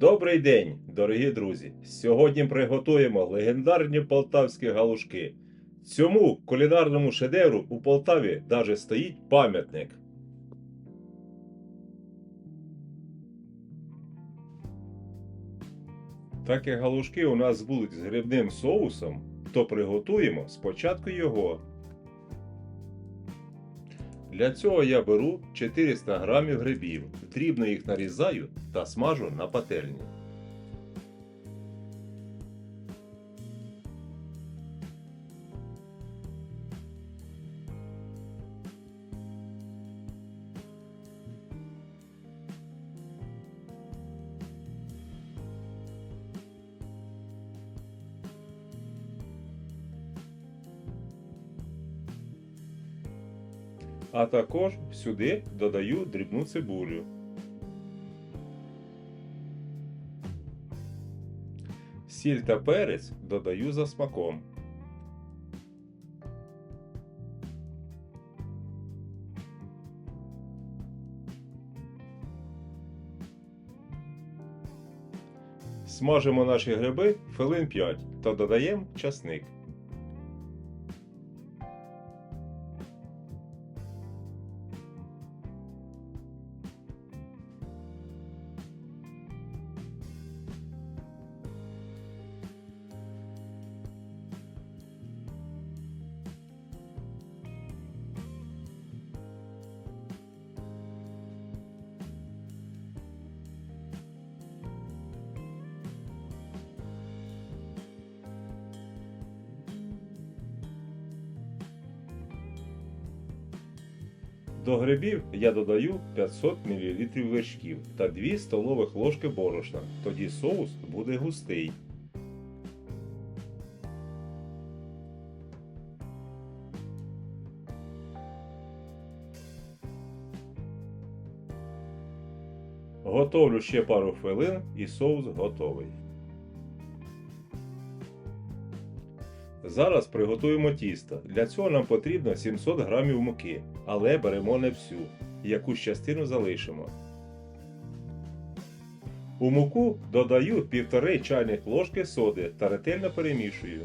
Добрий день, дорогі друзі! Сьогодні приготуємо легендарні полтавські галушки. Цьому кулінарному шедевру у Полтаві даже стоїть пам'ятник. Так як галушки у нас будуть з грибним соусом, то приготуємо спочатку його. Для цього я беру 400 грамів грибів, дрібно їх нарізаю та смажу на пательні. А також сюди додаю дрібну цибулю. Сіль та перець додаю за смаком. Смажимо наші гриби хвилин 5 та додаємо часник. До грибів я додаю 500 мл вершків та 2 столових ложки борошна. Тоді соус буде густий. Готовлю ще пару хвилин і соус готовий. Зараз приготуємо тісто. Для цього нам потрібно 700 г муки, але беремо не всю, якусь частину залишимо. У муку додаю 1,5 чайних ложки соди та ретельно перемішую.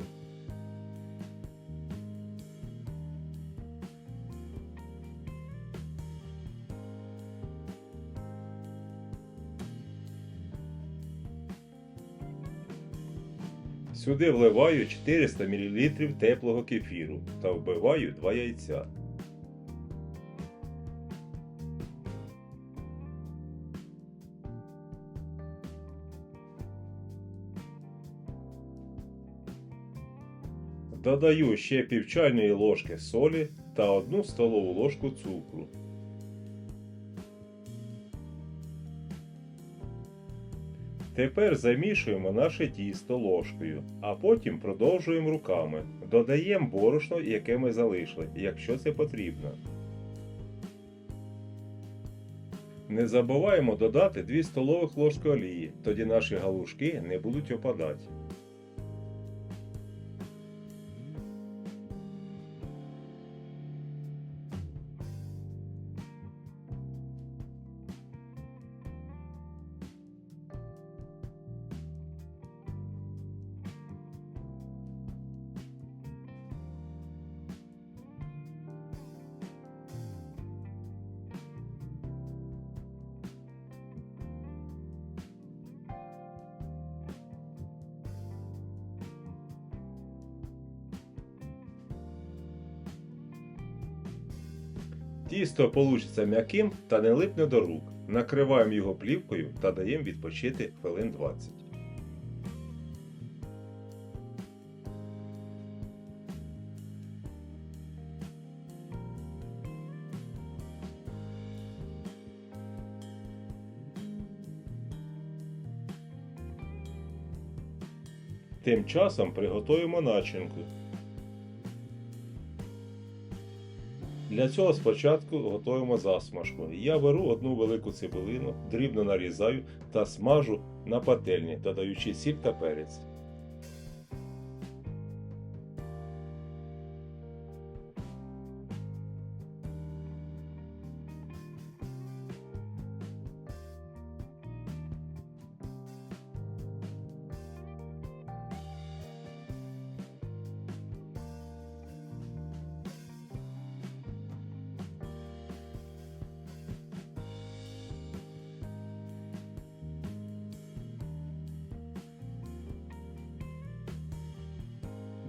Сюди вливаю 400 мл теплого кефіру та вбиваю 2 яйця. Додаю ще пів чайної ложки солі та 1 столову ложку цукру. Тепер замішуємо наше тісто ложкою, а потім продовжуємо руками. Додаємо борошно, яке ми залишили, якщо це потрібно. Не забуваємо додати 2 столових ложки олії, тоді наші галушки не будуть опадати. Тісто получиться м'яким та не липне до рук. Накриваємо його плівкою та даємо відпочити хвилин 20. Тим часом приготуємо начинку. Для цього спочатку готуємо засмажку. Я беру одну велику цибулину, дрібно нарізаю та смажу на пательні, додаючи сіль та перець.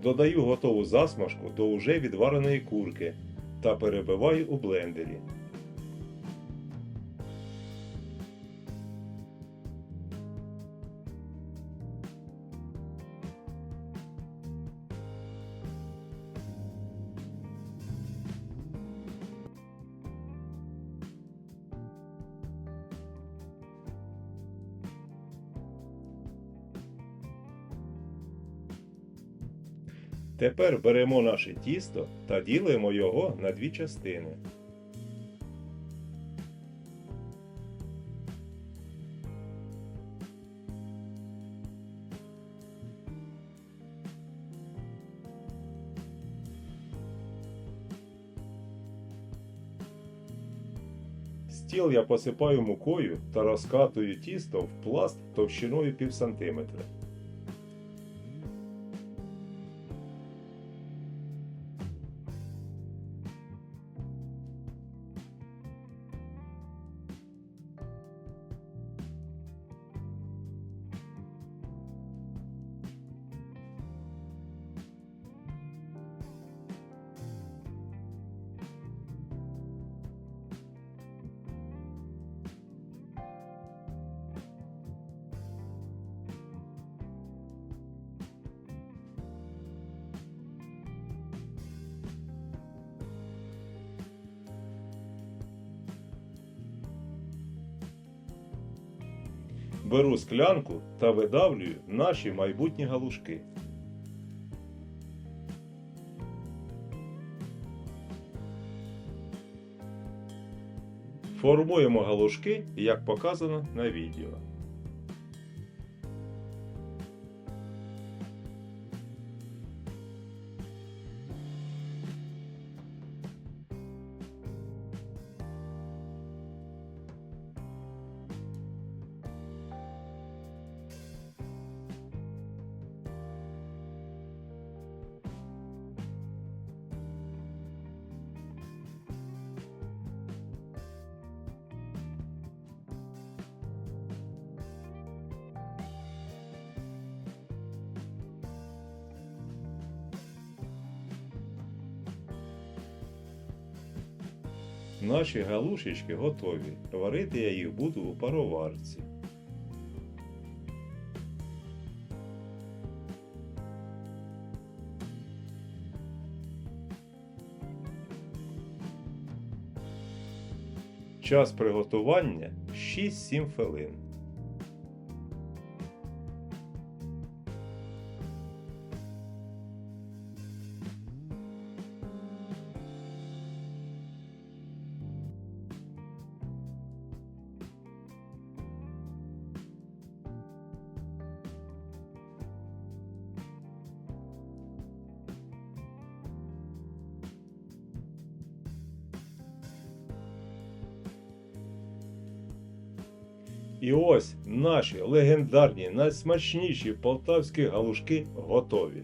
Додаю готову засмажку до уже відвареної курки та перебиваю у блендері. Тепер беремо наше тісто та ділимо його на дві частини. Стіл я посипаю мукою та розкатую тісто в пласт товщиною пів сантиметра. Беру склянку та видавлюю наші майбутні галушки. Формуємо галушки, як показано на відео. Наші галушечки готові. Варити я їх буду у пароварці. Час приготування 6-7 хвилин. І ось наші легендарні, найсмачніші полтавські галушки готові.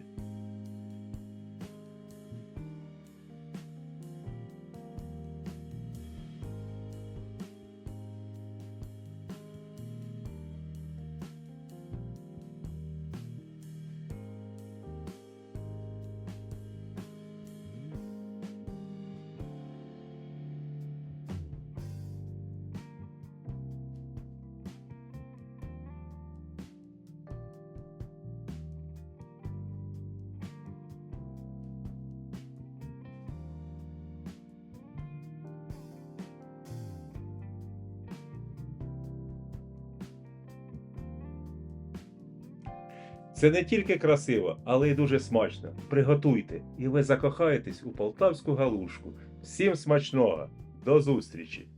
Це не тільки красиво, але й дуже смачно. Приготуйте, і ви закохаєтесь у полтавську галушку. Всім смачного! До зустрічі!